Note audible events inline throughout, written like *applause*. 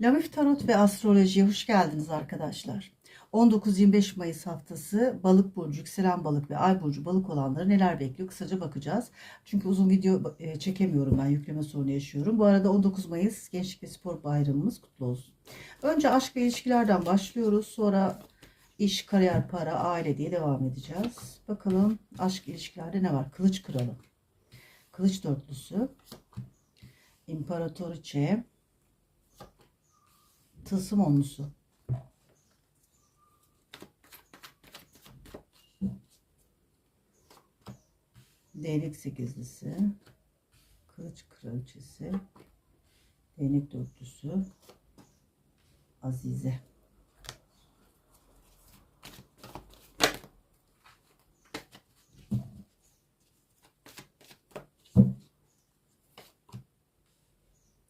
Lamif Tarot ve Astroloji'ye hoş geldiniz arkadaşlar. 19-25 Mayıs haftası balık burcu, yükselen balık ve ay burcu balık olanları neler bekliyor kısaca bakacağız. Çünkü uzun video e, çekemiyorum ben yükleme sorunu yaşıyorum. Bu arada 19 Mayıs Gençlik ve Spor Bayramımız kutlu olsun. Önce aşk ve ilişkilerden başlıyoruz. Sonra iş, kariyer, para, aile diye devam edeceğiz. Bakalım aşk ilişkilerde ne var? Kılıç kralı, kılıç dörtlüsü, imparatoriçe, tılsım onlusu. Değnek sekizlisi, kılıç kraliçesi, değnek dörtlüsü, Azize.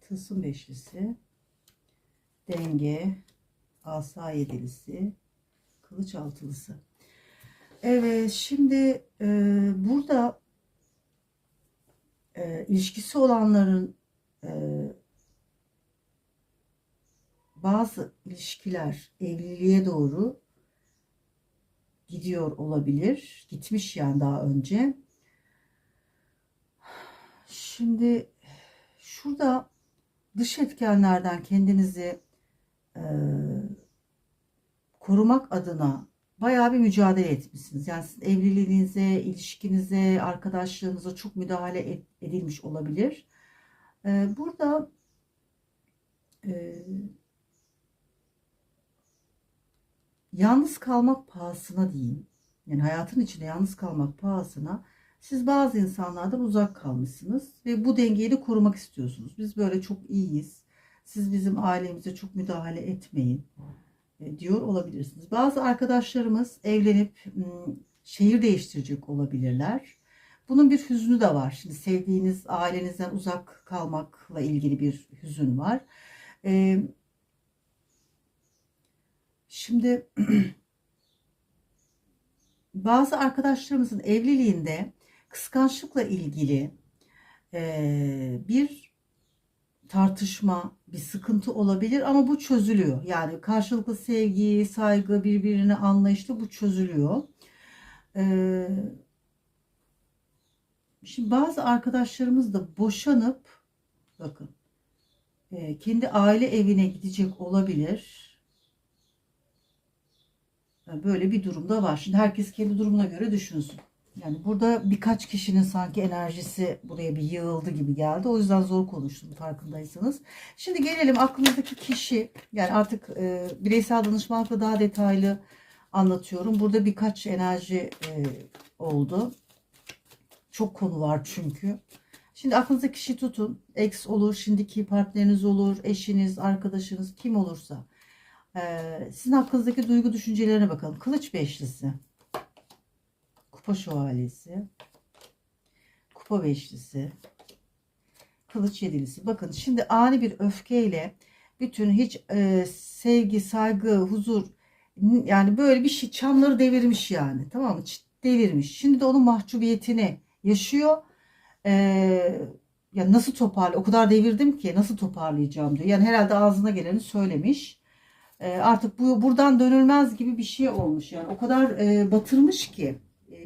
Tılsım beşlisi, denge, asa yedilisi, kılıç altılısı. Evet, şimdi e, burada e, ilişkisi olanların e, bazı ilişkiler evliliğe doğru gidiyor olabilir. Gitmiş yani daha önce. Şimdi şurada dış etkenlerden kendinizi e, korumak adına bayağı bir mücadele etmişsiniz. Yani sizin evliliğinize, ilişkinize, arkadaşlığınıza çok müdahale edilmiş olabilir. E, burada e, yalnız kalmak pahasına diyeyim. Yani hayatın içinde yalnız kalmak pahasına siz bazı insanlardan uzak kalmışsınız ve bu dengeyi de korumak istiyorsunuz. Biz böyle çok iyiyiz. Siz bizim ailemize çok müdahale etmeyin e, diyor olabilirsiniz. Bazı arkadaşlarımız evlenip m, şehir değiştirecek olabilirler. Bunun bir hüznü de var. Şimdi sevdiğiniz ailenizden uzak kalmakla ilgili bir hüzün var. E, Şimdi *clears throat* bazı arkadaşlarımızın evliliğinde kıskançlıkla ilgili e, bir tartışma, bir sıkıntı olabilir ama bu çözülüyor. Yani karşılıklı sevgi, saygı, birbirine anlayışlı bu çözülüyor. E, şimdi bazı arkadaşlarımız da boşanıp bakın e, kendi aile evine gidecek olabilir. Yani Böyle bir durumda var. Şimdi herkes kendi durumuna göre düşünsün. Yani burada birkaç kişinin sanki enerjisi buraya bir yığıldı gibi geldi. O yüzden zor konuştum farkındaysanız. Şimdi gelelim aklınızdaki kişi. Yani artık e, bireysel danışmanlıkla daha detaylı anlatıyorum. Burada birkaç enerji e, oldu. Çok konu var çünkü. Şimdi aklınızdaki kişi tutun. Ex olur, şimdiki partneriniz olur, eşiniz, arkadaşınız kim olursa. Ee, sizin hakkınızdaki duygu düşüncelerine bakalım. Kılıç beşlisi. Kupa şövalyesi. Kupa beşlisi. Kılıç yedilisi. Bakın şimdi ani bir öfkeyle bütün hiç e, sevgi, saygı, huzur yani böyle bir şey çamları devirmiş yani. Tamam mı? Devirmiş. Şimdi de onun mahcubiyetini yaşıyor. Ee, ya nasıl toparlı? O kadar devirdim ki nasıl toparlayacağım diyor. Yani herhalde ağzına geleni söylemiş. E, artık bu buradan dönülmez gibi bir şey olmuş yani o kadar e, batırmış ki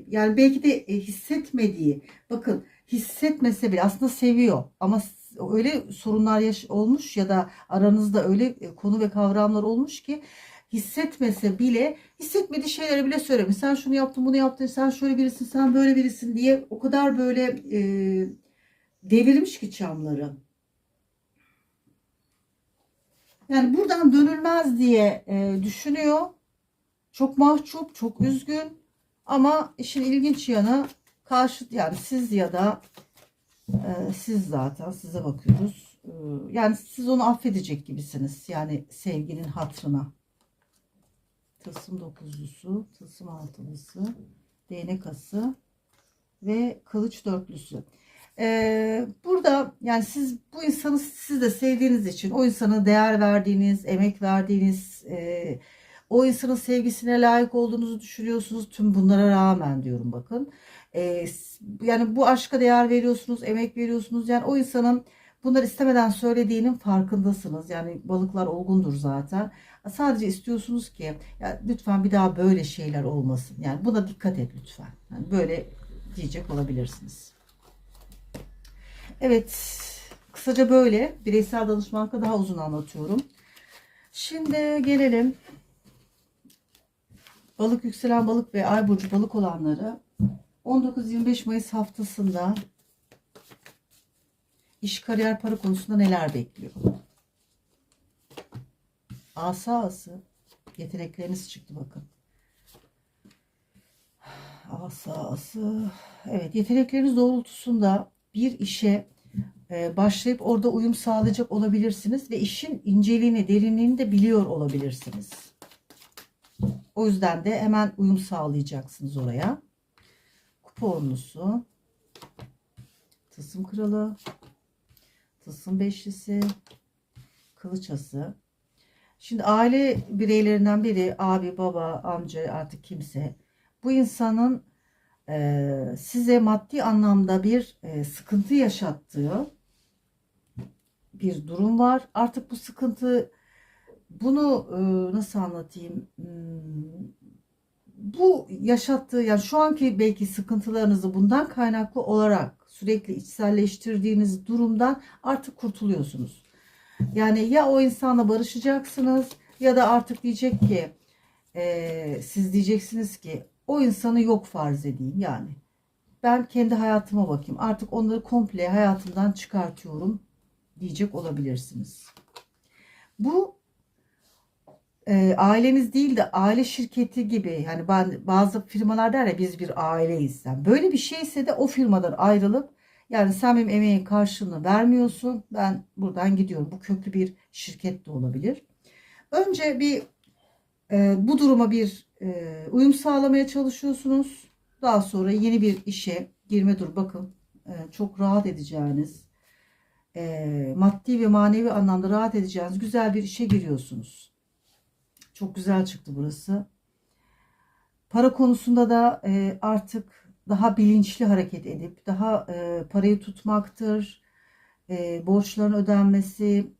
yani belki de e, hissetmediği bakın hissetmese bile aslında seviyor ama öyle sorunlar yaş olmuş ya da aranızda öyle e, konu ve kavramlar olmuş ki hissetmese bile hissetmediği şeyleri bile söylemiş. Sen şunu yaptın, bunu yaptın, sen şöyle birisin, sen böyle birisin diye o kadar böyle e, devirmiş ki çamları. Yani buradan dönülmez diye e, düşünüyor. Çok mahcup, çok üzgün. Ama işin ilginç yanı karşı yani siz ya da e, siz zaten size bakıyoruz. E, yani siz onu affedecek gibisiniz. Yani sevginin hatrına. Tılsım dokuzlusu, tılsım altılısı, değnek ası ve kılıç dörtlüsü. Ee, burada yani siz bu insanı siz de sevdiğiniz için o insana değer verdiğiniz, emek verdiğiniz, e, o insanın sevgisine layık olduğunuzu düşünüyorsunuz. Tüm bunlara rağmen diyorum bakın. S- yani bu aşka değer veriyorsunuz, emek veriyorsunuz. Yani o insanın Bunlar istemeden söylediğinin farkındasınız. Yani balıklar olgundur zaten. Sadece istiyorsunuz ki ya lütfen bir daha böyle şeyler olmasın. Yani buna dikkat et lütfen. Yani böyle diyecek olabilirsiniz. Evet. Kısaca böyle. Bireysel danışmanlıkta daha uzun anlatıyorum. Şimdi gelelim balık yükselen balık ve ay burcu balık olanları 19-25 Mayıs haftasında iş kariyer para konusunda neler bekliyor? Asa ası yetenekleriniz çıktı bakın. Asa ası evet yetenekleriniz doğrultusunda bir işe e, başlayıp orada uyum sağlayacak olabilirsiniz ve işin inceliğini, derinliğini de biliyor olabilirsiniz. O yüzden de hemen uyum sağlayacaksınız oraya. Kupa onlusu, tılsım kralı, tılsım beşlisi, kılıç ası. Şimdi aile bireylerinden biri, abi, baba, amca artık kimse bu insanın e, size maddi anlamda bir e, sıkıntı yaşattığı bir durum var. Artık bu sıkıntı bunu e, nasıl anlatayım? Hmm, bu yaşattığı yani şu anki belki sıkıntılarınızı bundan kaynaklı olarak sürekli içselleştirdiğiniz durumdan artık kurtuluyorsunuz. Yani ya o insanla barışacaksınız ya da artık diyecek ki e, siz diyeceksiniz ki o insanı yok farz edeyim yani. Ben kendi hayatıma bakayım. Artık onları komple hayatımdan çıkartıyorum diyecek olabilirsiniz. Bu e, aileniz değil de aile şirketi gibi yani bazı firmalar der ya biz bir aileyiz. Yani böyle bir şeyse de o firmadan ayrılıp yani sen benim emeğin karşılığını vermiyorsun. Ben buradan gidiyorum. Bu köklü bir şirket de olabilir. Önce bir e, bu duruma bir e, uyum sağlamaya çalışıyorsunuz. Daha sonra yeni bir işe girme dur. Bakın e, çok rahat edeceğiniz, e, maddi ve manevi anlamda rahat edeceğiniz güzel bir işe giriyorsunuz. Çok güzel çıktı burası. Para konusunda da e, artık daha bilinçli hareket edip daha e, parayı tutmaktır, e, borçların ödenmesi,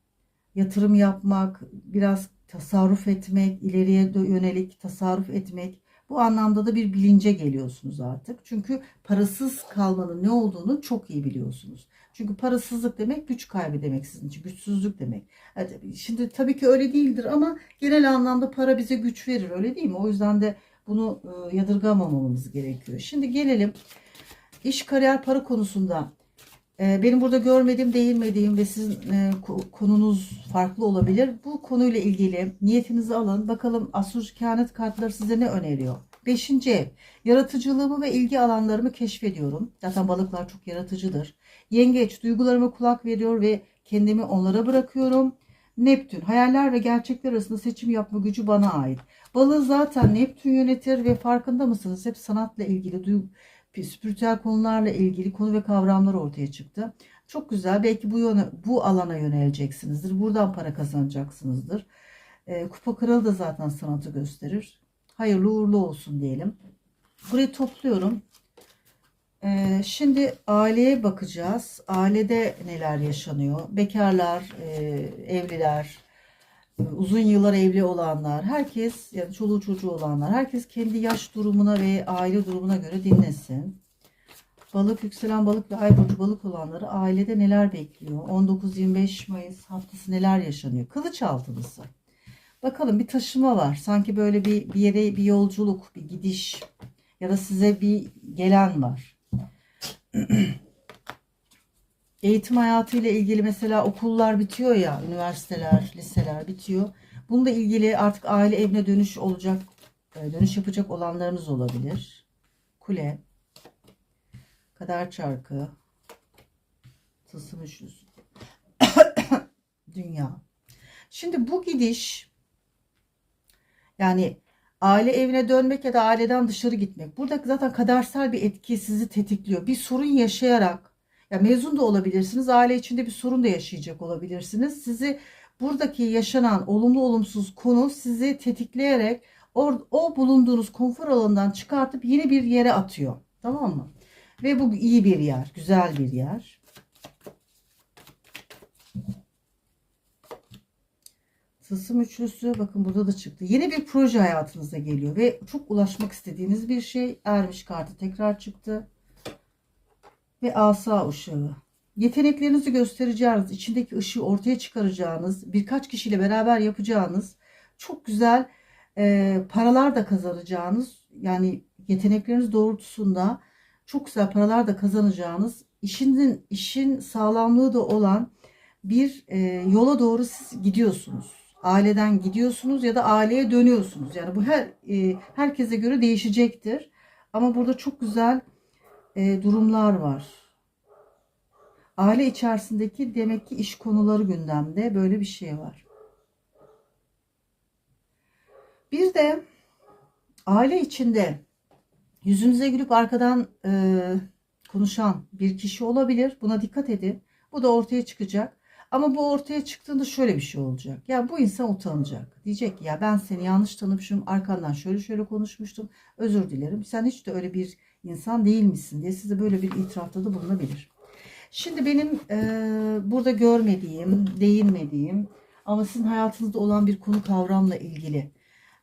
yatırım yapmak, biraz tasarruf etmek, ileriye yönelik tasarruf etmek. Bu anlamda da bir bilince geliyorsunuz artık. Çünkü parasız kalmanın ne olduğunu çok iyi biliyorsunuz. Çünkü parasızlık demek güç kaybı demek sizin için. Güçsüzlük demek. Şimdi tabii ki öyle değildir ama genel anlamda para bize güç verir öyle değil mi? O yüzden de bunu e, yadırgamamamız gerekiyor. Şimdi gelelim iş kariyer para konusunda. E, benim burada görmediğim, değinmediğim ve sizin e, konunuz farklı olabilir. Bu konuyla ilgili niyetinizi alın. Bakalım astroloji kehanet kartları size ne öneriyor? Beşinci ev. Yaratıcılığımı ve ilgi alanlarımı keşfediyorum. Zaten balıklar çok yaratıcıdır. Yengeç. Duygularıma kulak veriyor ve kendimi onlara bırakıyorum. Neptün. Hayaller ve gerçekler arasında seçim yapma gücü bana ait. Balığı zaten Neptün yönetir ve farkında mısınız? Hep sanatla ilgili, duygu, spiritüel konularla ilgili konu ve kavramlar ortaya çıktı. Çok güzel. Belki bu yöne, bu alana yöneleceksinizdir. Buradan para kazanacaksınızdır. E, Kupa Kralı da zaten sanatı gösterir. Hayırlı uğurlu olsun diyelim. Burayı topluyorum. E, şimdi aileye bakacağız. Ailede neler yaşanıyor? Bekarlar, e, evliler, uzun yıllar evli olanlar, herkes yani çoluğu çocuğu olanlar, herkes kendi yaş durumuna ve aile durumuna göre dinlesin. Balık yükselen balık ve ay burcu balık olanları ailede neler bekliyor? 19-25 Mayıs haftası neler yaşanıyor? Kılıç altılısı. Bakalım bir taşıma var. Sanki böyle bir, bir yere bir yolculuk, bir gidiş ya da size bir gelen var. *clears throat* eğitim hayatıyla ilgili mesela okullar bitiyor ya, üniversiteler, liseler bitiyor. Bununla ilgili artık aile evine dönüş olacak, e, dönüş yapacak olanlarınız olabilir. Kule, kader çarkı, tılsım *coughs* dünya. Şimdi bu gidiş yani aile evine dönmek ya da aileden dışarı gitmek. Burada zaten kadersel bir etki sizi tetikliyor. Bir sorun yaşayarak ya mezun da olabilirsiniz. Aile içinde bir sorun da yaşayacak olabilirsiniz. Sizi buradaki yaşanan olumlu olumsuz konu sizi tetikleyerek o, o bulunduğunuz konfor alanından çıkartıp yeni bir yere atıyor. Tamam mı? Ve bu iyi bir yer, güzel bir yer. Tılsım üçlüsü bakın burada da çıktı. Yeni bir proje hayatınıza geliyor ve çok ulaşmak istediğiniz bir şey. Ermiş kartı tekrar çıktı. Ve asa ışığı. Yeteneklerinizi göstereceğiniz, içindeki ışığı ortaya çıkaracağınız, birkaç kişiyle beraber yapacağınız çok güzel e, paralar da kazanacağınız, yani yetenekleriniz doğrultusunda çok güzel paralar da kazanacağınız, işinin işin sağlamlığı da olan bir e, yola doğru siz gidiyorsunuz. Aileden gidiyorsunuz ya da aileye dönüyorsunuz. Yani bu her e, herkese göre değişecektir. Ama burada çok güzel e, durumlar var. Aile içerisindeki demek ki iş konuları gündemde böyle bir şey var. Bir de aile içinde yüzünüze gülüp arkadan e, konuşan bir kişi olabilir. Buna dikkat edin. Bu da ortaya çıkacak. Ama bu ortaya çıktığında şöyle bir şey olacak. Ya bu insan utanacak. Diyecek ki ya ben seni yanlış tanımışım. Arkandan şöyle şöyle konuşmuştum. Özür dilerim. Sen hiç de öyle bir insan değilmişsin diye size böyle bir itirafta da bulunabilir. Şimdi benim e, burada görmediğim, değinmediğim ama sizin hayatınızda olan bir konu kavramla ilgili.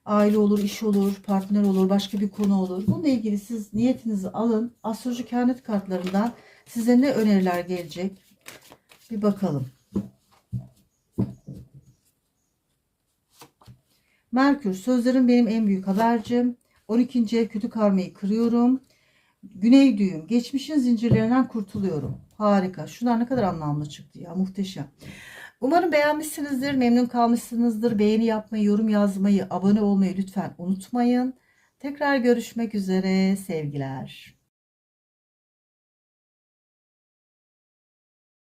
Aile olur, iş olur, partner olur, başka bir konu olur. Bununla ilgili siz niyetinizi alın. Astroloji kehanet kartlarından size ne öneriler gelecek? Bir bakalım. Merkür, sözlerim benim en büyük habercim. 12. ev kötü karmayı kırıyorum. Güney düğüm, geçmişin zincirlerinden kurtuluyorum. Harika. Şunlar ne kadar anlamlı çıktı ya. Muhteşem. Umarım beğenmişsinizdir, memnun kalmışsınızdır. Beğeni yapmayı, yorum yazmayı, abone olmayı lütfen unutmayın. Tekrar görüşmek üzere. Sevgiler.